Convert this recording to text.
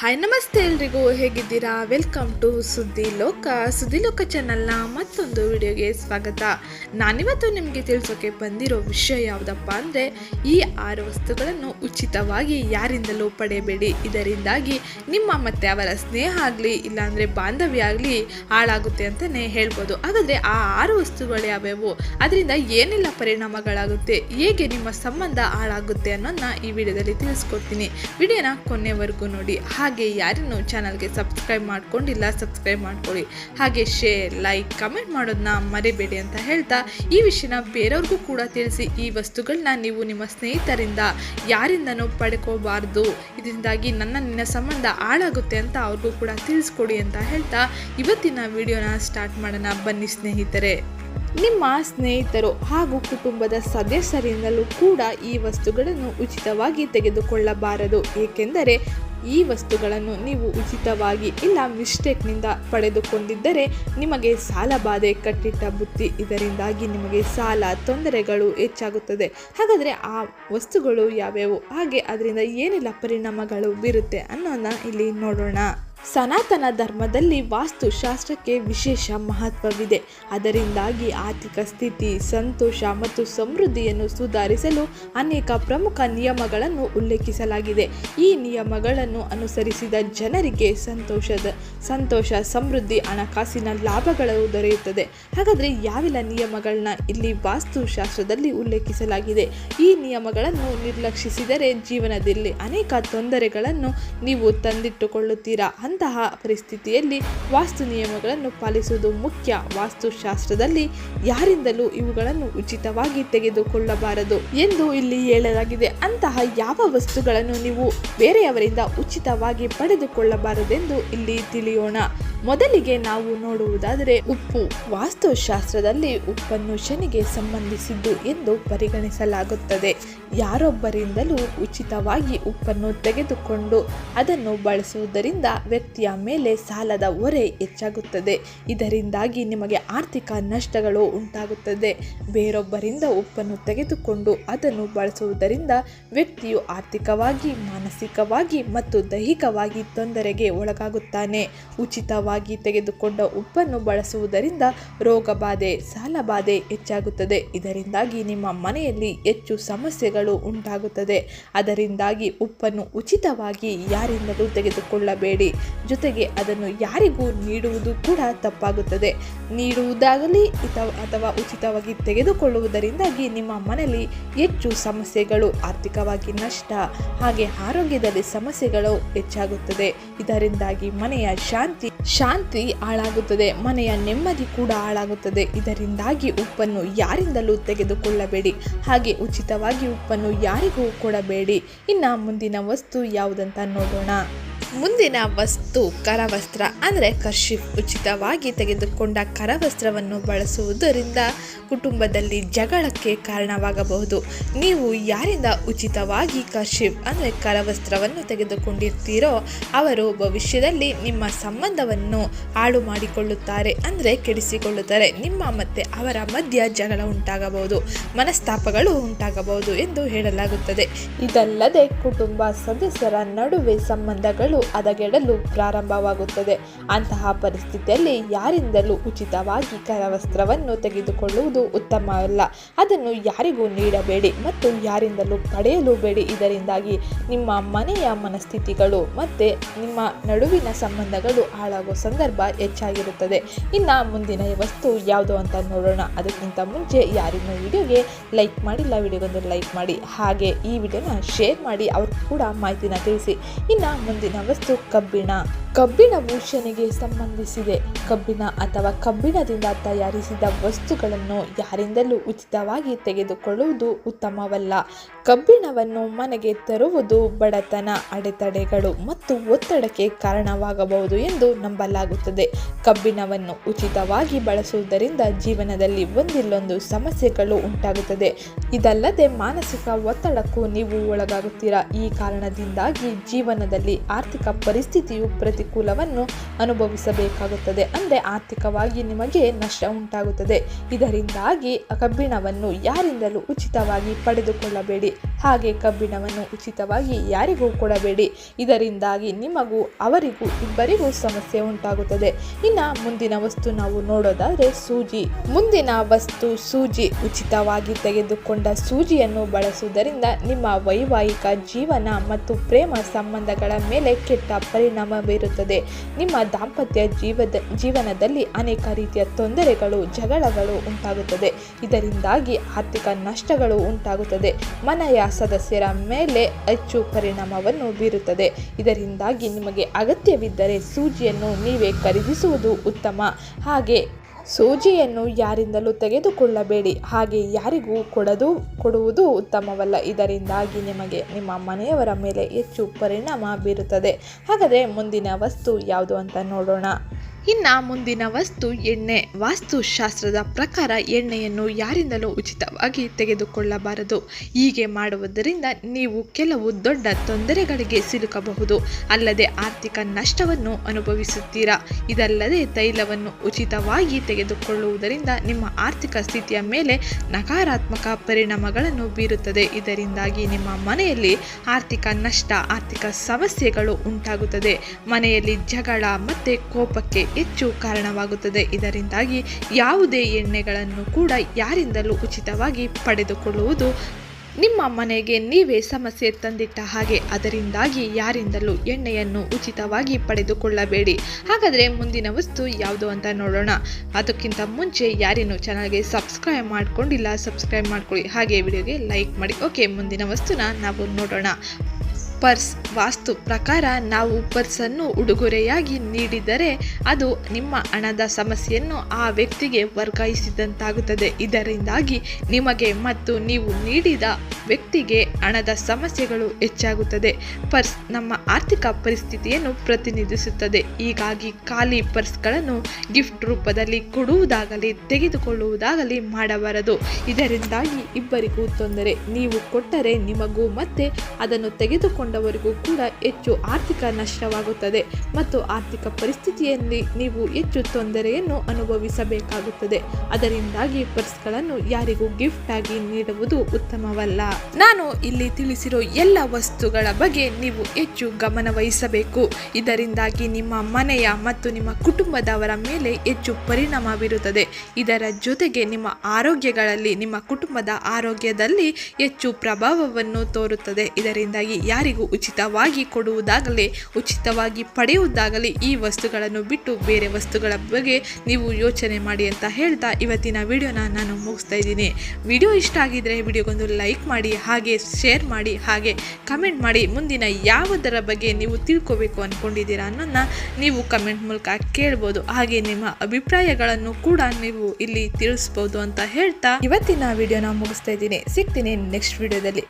Hi ನಮಸ್ತೆ ಎಲ್ರಿಗೂ. ಹೇಗಿದ್ದೀರಾ? ವೆಲ್ಕಮ್ ಟು ಸುದ್ದಿ ಲೋಕ. ಸುದ್ದಿ ಲೋಕ ಚಾನಲ್ನ ಮತ್ತೊಂದು ವಿಡಿಯೋಗೆ ಸ್ವಾಗತ. ನಾನಿವತ್ತು ನಿಮಗೆ ತಿಳಿಸೋಕೆ ಬಂದಿರೋ ವಿಷಯ ಯಾವುದಪ್ಪ ಅಂದರೆ, ಈ ಆರು ವಸ್ತುಗಳನ್ನು ಉಚಿತವಾಗಿ ಯಾರಿಂದಲೂ ಪಡೆಯಬೇಡಿ. ಇದರಿಂದಾಗಿ ನಿಮ್ಮ ಮತ್ತೆ ಅವರ ಸ್ನೇಹ ಆಗಲಿ, ಇಲ್ಲಾಂದರೆ ಬಾಂಧವ್ಯ ಆಗಲಿ ಹಾಳಾಗುತ್ತೆ ಅಂತಲೇ ಹೇಳ್ಬೋದು. ಹಾಗಾದರೆ ಆ ಆರು ವಸ್ತುಗಳು ಯಾವ್ಯಾವು? ಅದರಿಂದ ಏನೆಲ್ಲ ಪರಿಣಾಮಗಳಾಗುತ್ತೆ? ಹೇಗೆ ನಿಮ್ಮ ಸಂಬಂಧ ಹಾಳಾಗುತ್ತೆ ಅನ್ನೋದನ್ನ ಈ ವಿಡಿಯೋದಲ್ಲಿ ತಿಳಿಸ್ಕೊಡ್ತೀನಿ. ವಿಡಿಯೋನ ಕೊನೆವರೆಗೂ ನೋಡಿ. ಹಾಗೆ ಯಾರನ್ನು ಚಾನಲ್ಗೆ ಸಬ್ಸ್ಕ್ರೈಬ್ ಮಾಡ್ಕೊಂಡಿಲ್ಲ, ಸಬ್ಸ್ಕ್ರೈಬ್ ಮಾಡ್ಕೊಳ್ಳಿ. ಹಾಗೆ ಶೇರ್ ಲೈಕ್ ಕಮೆಂಟ್ ಮಾಡೋದನ್ನ ಮರಿಬೇಡಿ ಅಂತ ಹೇಳ್ತಾ ಈ ವಿಷಯನ ಬೇರೆಯವ್ರಿಗೂ ಕೂಡ ತಿಳಿಸಿ. ಈ ವಸ್ತುಗಳನ್ನ ನೀವು ನಿಮ್ಮ ಸ್ನೇಹಿತರಿಂದ, ಯಾರಿಂದನೂ ಪಡ್ಕೋಬಾರ್ದು. ಇದರಿಂದಾಗಿ ನನ್ನ ನಿನ್ನ ಸಂಬಂಧ ಹಾಳಾಗುತ್ತೆ ಅಂತ ಅವ್ರಿಗೂ ಕೂಡ ತಿಳಿಸ್ಕೊಡಿ ಅಂತ ಹೇಳ್ತಾ ಇವತ್ತಿನ ವಿಡಿಯೋನ ಸ್ಟಾರ್ಟ್ ಮಾಡೋಣ. ಬನ್ನಿ ಸ್ನೇಹಿತರೆ. ನಿಮ್ಮ ಸ್ನೇಹಿತರು ಹಾಗೂ ಕುಟುಂಬದ ಸದಸ್ಯರಿಂದಲೂ ಕೂಡ ಈ ವಸ್ತುಗಳನ್ನು ಉಚಿತವಾಗಿ ತೆಗೆದುಕೊಳ್ಳಬಾರದು. ಏಕೆಂದರೆ ಈ ವಸ್ತುಗಳನ್ನು ನೀವು ಉಚಿತವಾಗಿ ಇಲ್ಲ ಮಿಸ್ಟೇಕ್ನಿಂದ ಪಡೆದುಕೊಂಡಿದ್ದರೆ ನಿಮಗೆ ಸಾಲ ಬಾಧೆ ಕಟ್ಟಿಟ್ಟ ಬುತ್ತಿ ಇದರಿಂದಾಗಿ ನಿಮಗೆ ಸಾಲ ತೊಂದರೆಗಳು ಹೆಚ್ಚಾಗುತ್ತದೆ. ಹಾಗಾದರೆ ಆ ವಸ್ತುಗಳು ಯಾವ್ಯಾವು? ಹಾಗೆ ಅದರಿಂದ ಏನೆಲ್ಲ ಪರಿಣಾಮಗಳು ಬೀರುತ್ತೆ ಅನ್ನೋದನ್ನ ಇಲ್ಲಿ ನೋಡೋಣ. ಸನಾತನ ಧರ್ಮದಲ್ಲಿ ವಾಸ್ತುಶಾಸ್ತ್ರಕ್ಕೆ ವಿಶೇಷ ಮಹತ್ವವಿದೆ. ಅದರಿಂದಾಗಿ ಆರ್ಥಿಕ ಸ್ಥಿತಿ, ಸಂತೋಷ ಮತ್ತು ಸಮೃದ್ಧಿಯನ್ನು ಸುಧಾರಿಸಲು ಅನೇಕ ಪ್ರಮುಖ ನಿಯಮಗಳನ್ನು ಉಲ್ಲೇಖಿಸಲಾಗಿದೆ. ಈ ನಿಯಮಗಳನ್ನು ಅನುಸರಿಸಿದ ಜನರಿಗೆ ಸಂತೋಷದ, ಸಂತೋಷ, ಸಮೃದ್ಧಿ, ಹಣಕಾಸಿನ ಲಾಭಗಳು ದೊರೆಯುತ್ತದೆ. ಹಾಗಾದರೆ ಯಾವೆಲ್ಲ ನಿಯಮಗಳನ್ನ ಇಲ್ಲಿ ವಾಸ್ತುಶಾಸ್ತ್ರದಲ್ಲಿ ಉಲ್ಲೇಖಿಸಲಾಗಿದೆ? ಈ ನಿಯಮಗಳನ್ನು ನಿರ್ಲಕ್ಷಿಸಿದರೆ ಜೀವನದಲ್ಲಿ ಅನೇಕ ತೊಂದರೆಗಳನ್ನು ನೀವು ತಂದಿಟ್ಟುಕೊಳ್ಳುತ್ತೀರಾ? ಅಂತಹ ಪರಿಸ್ಥಿತಿಯಲ್ಲಿ ವಾಸ್ತು ನಿಯಮಗಳನ್ನು ಪಾಲಿಸುವುದು ಮುಖ್ಯ. ವಾಸ್ತುಶಾಸ್ತ್ರದಲ್ಲಿ ಯಾರಿಂದಲೂ ಇವುಗಳನ್ನು ಉಚಿತವಾಗಿ ತೆಗೆದುಕೊಳ್ಳಬಾರದು ಎಂದು ಇಲ್ಲಿ ಹೇಳಲಾಗಿದೆ. ಅಂತಹ ಯಾವ ವಸ್ತುಗಳನ್ನು ನೀವು ಬೇರೆಯವರಿಂದ ಉಚಿತವಾಗಿ ಪಡೆದುಕೊಳ್ಳಬಾರದೆಂದು ಇಲ್ಲಿ ತಿಳಿಯೋಣ. ಮೊದಲಿಗೆ ನಾವು ನೋಡುವುದಾದರೆ ಉಪ್ಪು. ವಾಸ್ತುಶಾಸ್ತ್ರದಲ್ಲಿ ಉಪ್ಪನ್ನು ಶನಿಗೆ ಸಂಬಂಧಿಸಿದ್ದು ಎಂದು ಪರಿಗಣಿಸಲಾಗುತ್ತದೆ. ಯಾರೊಬ್ಬರಿಂದಲೂ ಉಚಿತವಾಗಿ ಉಪ್ಪನ್ನು ತೆಗೆದುಕೊಂಡು ಅದನ್ನು ಬಳಸುವುದರಿಂದ ವ್ಯಕ್ತಿಯ ಮೇಲೆ ಸಾಲದ ಹೊರೆ ಹೆಚ್ಚಾಗುತ್ತದೆ. ಇದರಿಂದಾಗಿ ನಿಮಗೆ ಆರ್ಥಿಕ ನಷ್ಟಗಳು ಉಂಟಾಗುತ್ತದೆ. ಬೇರೊಬ್ಬರಿಂದ ಉಪ್ಪನ್ನು ತೆಗೆದುಕೊಂಡು ಅದನ್ನು ಬಳಸುವುದರಿಂದ ವ್ಯಕ್ತಿಯು ಆರ್ಥಿಕವಾಗಿ, ಮಾನಸಿಕವಾಗಿ ಮತ್ತು ದೈಹಿಕವಾಗಿ ತೊಂದರೆಗೆ ಒಳಗಾಗುತ್ತಾನೆ. ಉಚಿತವಾಗಿ ತೆಗೆದುಕೊಂಡ ಉಪ್ಪನ್ನು ಬಳಸುವುದರಿಂದ ರೋಗಬಾಧೆ, ಸಾಲಬಾಧೆ ಸಾಲ ಬಾಧೆ ಹೆಚ್ಚಾಗುತ್ತದೆ. ಇದರಿಂದಾಗಿ ನಿಮ್ಮ ಮನೆಯಲ್ಲಿ ಹೆಚ್ಚು ಸಮಸ್ಯೆಗಳು ಉಂಟಾಗುತ್ತದೆ. ಅದರಿಂದಾಗಿ ಉಪ್ಪನ್ನು ಉಚಿತವಾಗಿ ಯಾರಿಂದಲೂ ತೆಗೆದುಕೊಳ್ಳಬೇಡಿ. ಜೊತೆಗೆ ಅದನ್ನು ಯಾರಿಗೂ ನೀಡುವುದು ಕೂಡ ತಪ್ಪಾಗುತ್ತದೆ. ನೀಡುವುದಾಗಲಿ ಅಥವಾ ಉಚಿತವಾಗಿ ತೆಗೆದುಕೊಳ್ಳುವುದರಿಂದಾಗಿ ನಿಮ್ಮ ಮನೆಯಲ್ಲಿ ಹೆಚ್ಚು ಸಮಸ್ಯೆಗಳು, ಆರ್ಥಿಕವಾಗಿ ನಷ್ಟ, ಹಾಗೆ ಆರೋಗ್ಯದಲ್ಲಿ ಸಮಸ್ಯೆಗಳು ಹೆಚ್ಚಾಗುತ್ತದೆ. ಇದರಿಂದಾಗಿ ಮನೆಯ ಶಾಂತಿ ಶಾಂತಿ ಹಾಳಾಗುತ್ತದೆ, ಮನೆಯ ನೆಮ್ಮದಿ ಕೂಡ ಹಾಳಾಗುತ್ತದೆ. ಇದರಿಂದಾಗಿ ಉಪ್ಪನ್ನು ಯಾರಿಂದಲೂ ತೆಗೆದುಕೊಳ್ಳಬೇಡಿ. ಹಾಗೆ ಉಚಿತವಾಗಿ ಉಪ್ಪನ್ನು ಯಾರಿಗೂ ಕೊಡಬೇಡಿ. ಇನ್ನು ಮುಂದಿನ ವಸ್ತು ಯಾವುದಂತ ನೋಡೋಣ. ಮುಂದಿನ ವಸ್ತು ಕರವಸ್ತ್ರ, ಅಂದರೆ ಕರ್ಶಿಫ್ ಉಚಿತವಾಗಿ ತೆಗೆದುಕೊಂಡ ಕರವಸ್ತ್ರವನ್ನು ಬಳಸುವುದರಿಂದ ಕುಟುಂಬದಲ್ಲಿ ಜಗಳಕ್ಕೆ ಕಾರಣವಾಗಬಹುದು. ನೀವು ಯಾರಿಂದ ಉಚಿತವಾಗಿ ಕರ್ಶಿಫ್, ಅಂದರೆ ಕರವಸ್ತ್ರವನ್ನು ತೆಗೆದುಕೊಂಡಿರ್ತೀರೋ, ಅವರು ಭವಿಷ್ಯದಲ್ಲಿ ನಿಮ್ಮ ಸಂಬಂಧವನ್ನು ಹಾಳು ಮಾಡಿಕೊಳ್ಳುತ್ತಾರೆ, ಅಂದರೆ ಕೆಡಿಸಿಕೊಳ್ಳುತ್ತಾರೆ. ನಿಮ್ಮ ಮತ್ತು ಅವರ ಮಧ್ಯ ಜಗಳ ಉಂಟಾಗಬಹುದು, ಮನಸ್ತಾಪಗಳು ಉಂಟಾಗಬಹುದು ಎಂದು ಹೇಳಲಾಗುತ್ತದೆ. ಇದಲ್ಲದೆ ಕುಟುಂಬ ಸದಸ್ಯರ ನಡುವೆ ಸಂಬಂಧಗಳು ಹದಗೆಡಲು ಪ್ರಾರಂಭವಾಗುತ್ತದೆ. ಅಂತಹ ಪರಿಸ್ಥಿತಿಯಲ್ಲಿ ಯಾರಿಂದಲೂ ಉಚಿತವಾಗಿ ಕರವಸ್ತ್ರವನ್ನು ತೆಗೆದುಕೊಳ್ಳುವುದು ಉತ್ತಮವಲ್ಲ. ಅದನ್ನು ಯಾರಿಗೂ ನೀಡಬೇಡಿ ಮತ್ತು ಯಾರಿಂದಲೂ ಪಡೆಯಲು ಬೇಡಿ. ಇದರಿಂದಾಗಿ ನಿಮ್ಮ ಮನೆಯ ಮನಸ್ಥಿತಿಗಳು ಮತ್ತು ನಿಮ್ಮ ನಡುವಿನ ಸಂಬಂಧಗಳು ಹಾಳಾಗುವ ಸಂದರ್ಭ ಹೆಚ್ಚಾಗಿರುತ್ತದೆ. ಇನ್ನು ಮುಂದಿನ ವಸ್ತು ಯಾವುದು ಅಂತ ನೋಡೋಣ. ಅದಕ್ಕಿಂತ ಮುಂಚೆ ಯಾರಿನ್ನೂ ವಿಡಿಯೋಗೆ ಲೈಕ್ ಮಾಡಿಲ್ಲ, ವಿಡಿಯೋಗೊಂದು ಲೈಕ್ ಮಾಡಿ. ಹಾಗೆ ಈ ವಿಡಿಯೋನ ಶೇರ್ ಮಾಡಿ, ಅವ್ರಿಗೂ ಕೂಡ ಮಾಹಿತಿನ ತಿಳಿಸಿ. ಇನ್ನು ಮುಂದಿನ ವಸ್ತು ಕಬ್ಬಿಣ. ಕಬ್ಬಿಣವು ಶನಿಗೆ ಸಂಬಂಧಿಸಿದೆ. ಕಬ್ಬಿಣ ಅಥವಾ ಕಬ್ಬಿಣದಿಂದ ತಯಾರಿಸಿದ ವಸ್ತುಗಳನ್ನು ಯಾರಿಂದಲೂ ಉಚಿತವಾಗಿ ತೆಗೆದುಕೊಳ್ಳುವುದು ಉತ್ತಮವಲ್ಲ. ಕಬ್ಬಿಣವನ್ನು ಮನೆಗೆ ತರುವುದು ಬಡತನ, ಅಡೆತಡೆಗಳು ಮತ್ತು ಒತ್ತಡಕ್ಕೆ ಕಾರಣವಾಗಬಹುದು ಎಂದು ನಂಬಲಾಗುತ್ತದೆ. ಕಬ್ಬಿಣವನ್ನು ಉಚಿತವಾಗಿ ಬಳಸುವುದರಿಂದ ಜೀವನದಲ್ಲಿ ಒಂದಿಲ್ಲೊಂದು ಸಮಸ್ಯೆಗಳು ಉಂಟಾಗುತ್ತದೆ. ಇದಲ್ಲದೆ ಮಾನಸಿಕ ಒತ್ತಡಕ್ಕೂ ನೀವು ಒಳಗಾಗುತ್ತೀರಾ? ಈ ಕಾರಣದಿಂದಾಗಿ ಜೀವನದಲ್ಲಿ ಆರ್ಥಿಕ ಪರಿಸ್ಥಿತಿಯು ಪ್ರತಿಕೂಲವನ್ನು ಅನುಭವಿಸಬೇಕಾಗುತ್ತದೆ. ಅಂದರೆ ಆರ್ಥಿಕವಾಗಿ ನಿಮಗೆ ನಷ್ಟ ಉಂಟಾಗುತ್ತದೆ. ಇದರಿಂದಾಗಿ ಕಬ್ಬಿಣವನ್ನು ಯಾರಿಂದಲೂ ಉಚಿತವಾಗಿ ಪಡೆದುಕೊಳ್ಳಬೇಡಿ. ಹಾಗೆ ಕಬ್ಬಿಣವನ್ನು ಉಚಿತವಾಗಿ ಯಾರಿಗೂ ಕೊಡಬೇಡಿ. ಇದರಿಂದಾಗಿ ನಿಮಗೂ, ಅವರಿಗೂ ಇಬ್ಬರಿಗೂ ಸಮಸ್ಯೆ ಉಂಟಾಗುತ್ತದೆ. ಇನ್ನು ಮುಂದಿನ ವಸ್ತು ನಾವು ನೋಡೋದಾದರೆ ಸೂಜಿ. ಮುಂದಿನ ವಸ್ತು ಸೂಜಿ. ಉಚಿತವಾಗಿ ತೆಗೆದುಕೊಂಡ ಸೂಜಿಯನ್ನು ಬಳಸುವುದರಿಂದ ನಿಮ್ಮ ವೈವಾಹಿಕ ಜೀವನ ಮತ್ತು ಪ್ರೇಮ ಸಂಬಂಧಗಳ ಮೇಲೆ ಕೆಟ್ಟ ಪರಿಣಾಮ ಬೀರುತ್ತದೆ. ನಿಮ್ಮ ದಾಂಪತ್ಯ ಜೀವದ, ಜೀವನದಲ್ಲಿ ಅನೇಕ ರೀತಿಯ ತೊಂದರೆಗಳು, ಜಗಳಗಳು ಉಂಟಾಗುತ್ತದೆ. ಇದರಿಂದಾಗಿ ಆರ್ಥಿಕ ನಷ್ಟಗಳು ಉಂಟಾಗುತ್ತದೆ. ಮನೆಯ ಸದಸ್ಯರ ಮೇಲೆ ಹೆಚ್ಚು ಪರಿಣಾಮವನ್ನು ಬೀರುತ್ತದೆ. ಇದರಿಂದಾಗಿ ನಿಮಗೆ ಅಗತ್ಯವಿದ್ದರೆ ಸೂಜಿಯನ್ನು ನೀವೇ ಖರೀದಿಸುವುದು ಉತ್ತಮ. ಹಾಗೆ ಸೂಜಿಯನ್ನು ಯಾರಿಂದಲೂ ತೆಗೆದುಕೊಳ್ಳಬೇಡಿ. ಹಾಗೆ ಯಾರಿಗೂ ಕೊಡದು, ಕೊಡುವುದು ಉತ್ತಮವಲ್ಲ. ಇದರಿಂದಾಗಿ ನಿಮಗೆ ನಿಮ್ಮ ಮನೆಯವರ ಮೇಲೆ ಹೆಚ್ಚು ಪರಿಣಾಮ ಬೀರುತ್ತದೆ. ಹಾಗಾದರೆ ಮುಂದಿನ ವಸ್ತು ಯಾವುದು ಅಂತ ನೋಡೋಣ. ಇನ್ನು ಮುಂದಿನ ವಸ್ತು ಎಣ್ಣೆ. ವಾಸ್ತುಶಾಸ್ತ್ರದ ಪ್ರಕಾರ ಎಣ್ಣೆಯನ್ನು ಯಾರಿಂದಲೂ ಉಚಿತವಾಗಿ ತೆಗೆದುಕೊಳ್ಳಬಾರದು. ಹೀಗೆ ಮಾಡುವುದರಿಂದ ನೀವು ಕೆಲವು ದೊಡ್ಡ ತೊಂದರೆಗಳಿಗೆ ಸಿಲುಕಬಹುದು. ಅಲ್ಲದೆ ಆರ್ಥಿಕ ನಷ್ಟವನ್ನು ಅನುಭವಿಸುತ್ತೀರಾ? ಇದಲ್ಲದೆ ತೈಲವನ್ನು ಉಚಿತವಾಗಿ ತೆಗೆದುಕೊಳ್ಳುವುದರಿಂದ ನಿಮ್ಮ ಆರ್ಥಿಕ ಸ್ಥಿತಿಯ ಮೇಲೆ ನಕಾರಾತ್ಮಕ ಪರಿಣಾಮಗಳನ್ನು ಬೀರುತ್ತದೆ. ಇದರಿಂದಾಗಿ ನಿಮ್ಮ ಮನೆಯಲ್ಲಿ ಆರ್ಥಿಕ ನಷ್ಟ, ಆರ್ಥಿಕ ಸಮಸ್ಯೆಗಳು ಉಂಟಾಗುತ್ತದೆ. ಮನೆಯಲ್ಲಿ ಜಗಳ ಮತ್ತು ಕೋಪಕ್ಕೆ ಹೆಚ್ಚು ಕಾರಣವಾಗುತ್ತದೆ. ಇದರಿಂದಾಗಿ ಯಾವುದೇ ಎಣ್ಣೆಗಳನ್ನು ಕೂಡ ಯಾರಿಂದಲೂ ಉಚಿತವಾಗಿ ಪಡೆದುಕೊಳ್ಳುವುದು ನಿಮ್ಮ ಮನೆಗೆ ನೀವೇ ಸಮಸ್ಯೆ ತಂದಿಟ್ಟ ಹಾಗೆ. ಅದರಿಂದಾಗಿ ಯಾರಿಂದಲೂ ಎಣ್ಣೆಯನ್ನು ಉಚಿತವಾಗಿ ಪಡೆದುಕೊಳ್ಳಬೇಡಿ. ಹಾಗಾದರೆ ಮುಂದಿನ ವಸ್ತು ಯಾವುದು ಅಂತ ನೋಡೋಣ. ಅದಕ್ಕಿಂತ ಮುಂಚೆ ಯಾರೇನು ಚಾನಲ್ಗೆ ಸಬ್ಸ್ಕ್ರೈಬ್ ಮಾಡ್ಕೊಂಡಿಲ್ಲ ಸಬ್ಸ್ಕ್ರೈಬ್ ಮಾಡ್ಕೊಳ್ಳಿ. ಹಾಗೆ ವಿಡಿಯೋಗೆ ಲೈಕ್ ಮಾಡಿ. ಓಕೆ ಮುಂದಿನ ವಸ್ತುನ ನಾವು ನೋಡೋಣ. ಪರ್ಸ್ ವಾಸ್ತು ಪ್ರಕಾರ ನಾವು ಪರ್ಸನ್ನು ಉಡುಗೊರೆಯಾಗಿ ನೀಡಿದರೆ ಅದು ನಿಮ್ಮ ಹಣದ ಸಮಸ್ಯೆಯನ್ನು ಆ ವ್ಯಕ್ತಿಗೆ ವರ್ಗಾಯಿಸಿದಂತಾಗುತ್ತದೆ. ಇದರಿಂದಾಗಿ ನಿಮಗೆ ಮತ್ತು ನೀವು ನೀಡಿದ ವ್ಯಕ್ತಿಗೆ ಹಣದ ಸಮಸ್ಯೆಗಳು ಹೆಚ್ಚಾಗುತ್ತದೆ. ಪರ್ಸ್ ನಮ್ಮ ಆರ್ಥಿಕ ಪರಿಸ್ಥಿತಿಯನ್ನು ಪ್ರತಿನಿಧಿಸುತ್ತದೆ. ಹೀಗಾಗಿ ಖಾಲಿ ಪರ್ಸ್ಗಳನ್ನು ಗಿಫ್ಟ್ ರೂಪದಲ್ಲಿ ಕೊಡುವುದಾಗಲಿ, ತೆಗೆದುಕೊಳ್ಳುವುದಾಗಲಿ ಮಾಡಬಾರದು. ಇದರಿಂದಾಗಿ ಇಬ್ಬರಿಗೂ ತೊಂದರೆ. ನೀವು ಕೊಟ್ಟರೆ ನಿಮಗೂ ಮತ್ತೆ ಅದನ್ನು ತೆಗೆದುಕೊಂಡವರಿಗೂ ಕೂಡ ಹೆಚ್ಚು ಆರ್ಥಿಕ ನಷ್ಟವಾಗುತ್ತದೆ. ಮತ್ತು ಆರ್ಥಿಕ ಪರಿಸ್ಥಿತಿಯಲ್ಲಿ ನೀವು ಹೆಚ್ಚು ತೊಂದರೆಯನ್ನು ಅನುಭವಿಸಬೇಕಾಗುತ್ತದೆ. ಅದರಿಂದಾಗಿ ಪರ್ಸ್ಗಳನ್ನು ಯಾರಿಗೂ ಗಿಫ್ಟ್ ಆಗಿ ನೀಡುವುದು ಉತ್ತಮವಲ್ಲ. ನಾನು ಇಲ್ಲಿ ತಿಳಿಸಿರೋ ಎಲ್ಲ ವಸ್ತುಗಳ ಬಗ್ಗೆ ನೀವು ಹೆಚ್ಚು ಗಮನವಹಿಸಬೇಕು ಇದರಿಂದಾಗಿ ನಿಮ್ಮ ಮನೆಯ ಮತ್ತು ನಿಮ್ಮ ಕುಟುಂಬದವರ ಮೇಲೆ ಹೆಚ್ಚು ಪರಿಣಾಮ ಬೀರುತ್ತದೆ ಇದರ ಜೊತೆಗೆ ನಿಮ್ಮ ಆರೋಗ್ಯಗಳಲ್ಲಿ, ನಿಮ್ಮ ಕುಟುಂಬದ ಆರೋಗ್ಯದಲ್ಲಿ ಹೆಚ್ಚು ಪ್ರಭಾವವನ್ನು ತೋರುತ್ತದೆ. ಇದರಿಂದಾಗಿ ಯಾರಿಗೂ ಉಚಿತವಾಗಿ ಕೊಡುವುದಾಗಲಿ, ಉಚಿತವಾಗಿ ಪಡೆಯುವುದಾಗಲಿ ಈ ವಸ್ತುಗಳನ್ನು ಬಿಟ್ಟು ಬೇರೆ ವಸ್ತುಗಳ ಬಗ್ಗೆ ನೀವು ಯೋಚನೆ ಮಾಡಿ ಅಂತ ಹೇಳ್ತಾ ಇವತ್ತಿನ ವಿಡಿಯೋನ ನಾನು ಮುಗಿಸ್ತಾ ಇದ್ದೀನಿ. ವಿಡಿಯೋ ಇಷ್ಟ ಆಗಿದ್ರೆ ವಿಡಿಯೋಗೊಂದು ಲೈಕ್ ಮಾಡಿ ಹಾಗೆ ಶೇರ್ ಮಾಡಿ, ಹಾಗೆ ಕಮೆಂಟ್ ಮಾಡಿ ಮುಂದಿನ ಯಾವುದರ ಬಗ್ಗೆ ನೀವು ತಿಳ್ಕೋಬೇಕು ಅಂದ್ಕೊಂಡಿದ್ದೀರಾ ಅನ್ನೋದನ್ನ ನೀವು ಕಮೆಂಟ್ ಮೂಲಕ ಕೇಳ್ಬೋದು. ಹಾಗೆ ನಿಮ್ಮ ಅಭಿಪ್ರಾಯಗಳನ್ನು ಕೂಡ ನೀವು ಇಲ್ಲಿ ತಿಳಿಸ್ಬೋದು ಅಂತ ಹೇಳ್ತಾ ಇವತ್ತಿನ ವಿಡಿಯೋನ ಮುಗಿಸ್ತಾ ಇದ್ದೀನಿ. ಸಿಗ್ತೀನಿ ನೆಕ್ಸ್ಟ್ ವಿಡಿಯೋದಲ್ಲಿ